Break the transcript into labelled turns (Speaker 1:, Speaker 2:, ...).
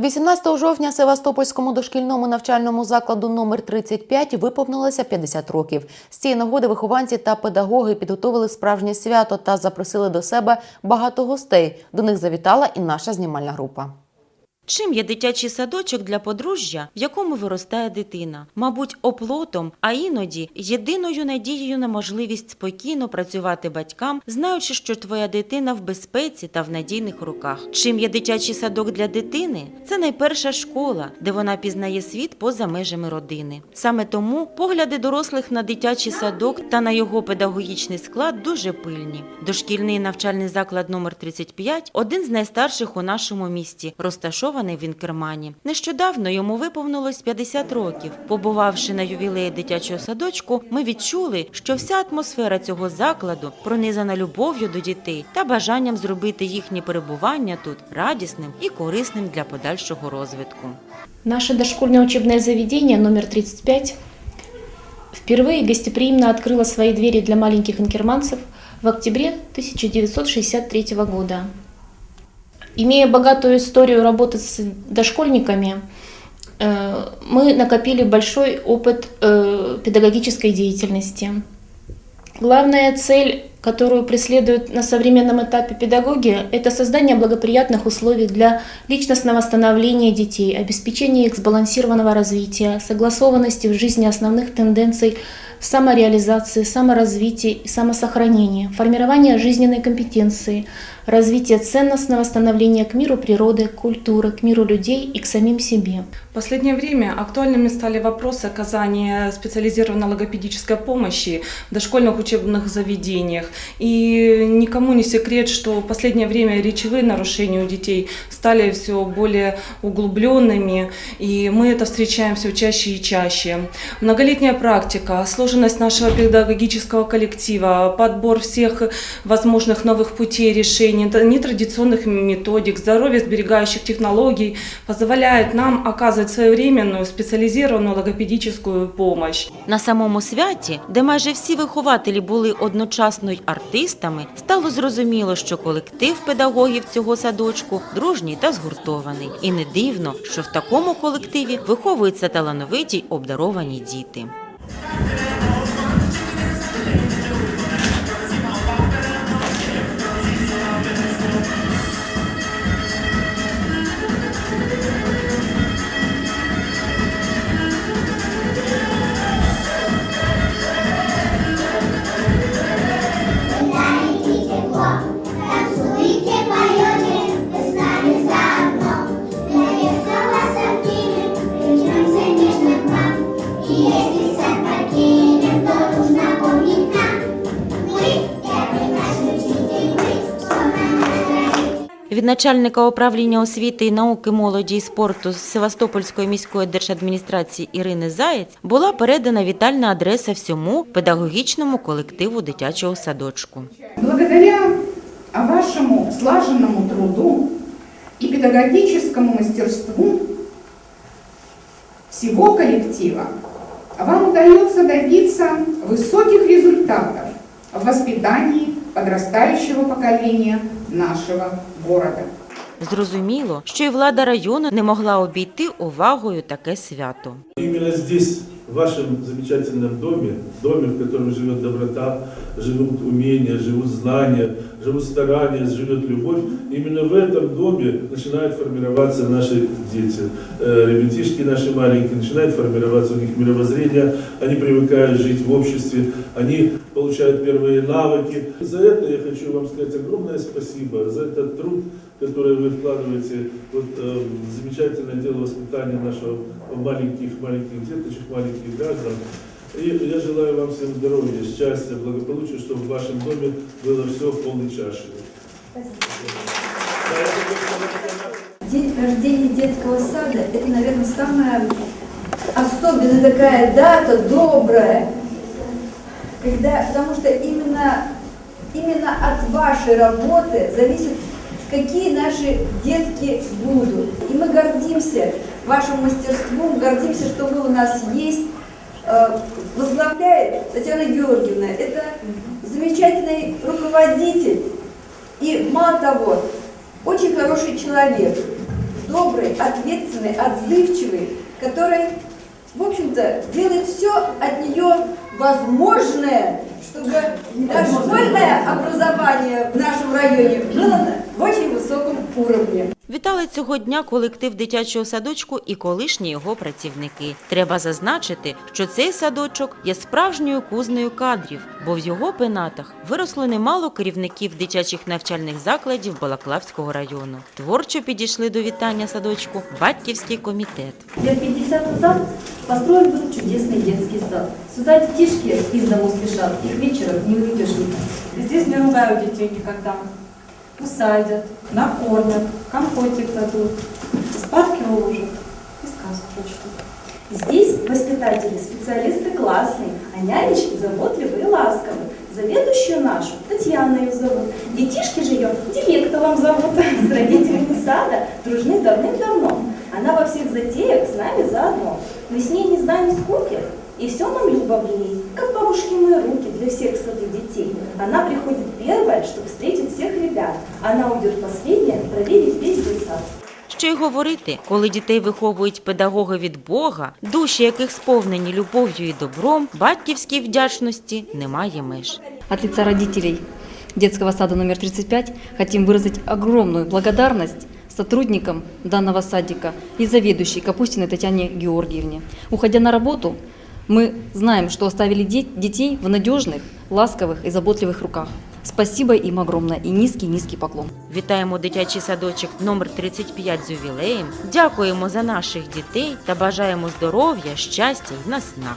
Speaker 1: 18 жовтня Севастопольському дошкільному навчальному закладу номер 35 виповнилося 50 років. З цієї нагоди вихованці та педагоги підготовили справжнє свято та запросили до себе багато гостей. До них завітала і наша знімальна група.
Speaker 2: Чим є дитячий садочок для подружжя, в якому виростає дитина? Мабуть, оплотом, а іноді єдиною надією на можливість спокійно працювати батькам, знаючи, що твоя дитина в безпеці та в надійних руках. Чим є дитячий садок для дитини? Це найперша школа, де вона пізнає світ поза межами родини. Саме тому погляди дорослих на дитячий садок та на його педагогічний склад дуже пильні. Дошкільний навчальний заклад номер 35 – один з найстарших у нашому місті, розташований в Інкермані. Нещодавно йому виповнилось 50 років. Побувавши на ювілеї дитячого садочку, ми відчули, що вся атмосфера цього закладу пронизана любов'ю до дітей та бажанням зробити їхнє перебування тут радісним і корисним для подальшого розвитку.
Speaker 3: Наше дошкольное учебное заведение номер 35 впервые гостеприимно открыло свои двери для маленьких инкерманцев в октябре 1963 года. Имея богатую историю работы с дошкольниками, э, мы накопили большой опыт э, педагогической деятельности. Главная цель, которую преследуют на современном этапе педагоги, это создание благоприятных условий для личностного становления детей, обеспечение их сбалансированного развития, согласованности в жизни основных тенденций самореализации, саморазвития и самосохранения, формирование жизненной компетенции, развитие ценностного становления к миру природы, культуры, к миру людей и к самим себе.
Speaker 4: В последнее время актуальными стали вопросы оказания специализированной логопедической помощи в дошкольных учебных заведениях. И никому не секрет, что в последнее время речевые нарушения у детей стали все более углубленными, и мы это встречаем все чаще и чаще. Многолетняя практика, сложенность нашего педагогического коллектива, подбор всех возможных новых путей решения, нетрадиционных методик, здоровье сберегающих технологий позволяет нам оказывать своевременную специализированную логопедическую помощь.
Speaker 2: На самому святі, де майже всі вихователі були одночасно й артистами, стало зрозуміло, що колектив педагогів цього садочку дружній та згуртований. І не дивно, що в такому колективі виховуються талановиті й обдаровані діти.
Speaker 5: Thank you.
Speaker 2: Від начальника управління освіти і науки молоді і спорту Севастопольської міської держадміністрації Ірини Заєць була передана вітальна адреса всьому педагогічному колективу дитячого садочку.
Speaker 6: Благодаря вашему слаженному труду и педагогическому мастерству всего коллектива вам удается добиться высоких результатов в воспитании подрастающего поколения нашего города.
Speaker 2: Зрозуміло, що і влада району не могла обійти увагою таке свято.
Speaker 7: Іменно здесь, в вашому замечательном домі, домі, в якому живе доброта, живуть уміння, живуть знания, живут старания, живет любовь, именно в этом доме начинают формироваться наши дети. Э, Ребятишки наши маленькие, начинает формироваться у них мировоззрение, они привыкают жить в обществе, они получают первые навыки. За это я хочу вам сказать огромное спасибо, за этот труд, который вы вкладываете вот, э, в замечательное дело воспитания нашего маленьких-маленьких деточек, маленьких граждан. И я желаю вам всем здоровья, счастья, благополучия, чтобы в вашем доме было все в полной чаше.
Speaker 8: День рождения детского сада – это, наверное, самая особенная такая дата, добрая, когда, потому что именно, именно от вашей работы зависит, какие наши детки будут. И мы гордимся вашим мастерством, гордимся, что вы у нас есть. Э, Возглавляет Татьяна Георгиевна. Это замечательный руководитель и, мало того, очень хороший человек. добрый, ответственный, отзывчивый, который, в общем-то, делает все от нее возможное, чтобы дошкольное образование в нашем районе было на- очень высоком уровне.
Speaker 2: Вітали цього дня колектив дитячого садочку і колишні його працівники. Треба зазначити, що цей садочок є справжньою кузнею кадрів, бо в його пенатах виросло немало керівників дитячих навчальних закладів Балаклавського району. Творчо підійшли до вітання садочку батьківський комітет.
Speaker 9: Лет 50 назад построен был чудесный детский сад. Сюда детишки из дому спешат, их вечером не никак. Здесь не ругают детей никогда. Усадят, накормят, компотик дадут, спадки уложат и сказку прочтут. Здесь воспитатели, специалисты классные, а нянечки заботливые и ласковые. Заведующую нашу Татьяна ее зовут. Детишки же ее директором зовут. С родителями сада дружны давным-давно. Она во всех затеях с нами заодно. Мы с ней не знаем скуки, и все нам любо в ней, как бабушкины руки для всех сады детей. Она приходит первая, чтобы встретить всех ребят. Она уйдет последняя, проверить весь детсад.
Speaker 2: Що й говорити, коли дітей виховують педагоги від Бога, душі яких сповнені любов'ю і добром, батьківській вдячності немає меж.
Speaker 9: От лица родителей детского сада номер 35 хотим выразить огромную благодарность сотрудникам данного садика и заведующей Капустиной Татьяне Георгиевне. Уходя на работу, мы знаем, что оставили де- детей в надежных, ласковых и заботливых руках. Спасибо им огромное и низкий-низкий поклон.
Speaker 2: Вітаємо дитячий садочок номер 35 з ювілеєм. Дякуємо за наших дітей та бажаємо здоров'я, щастя й наснаги.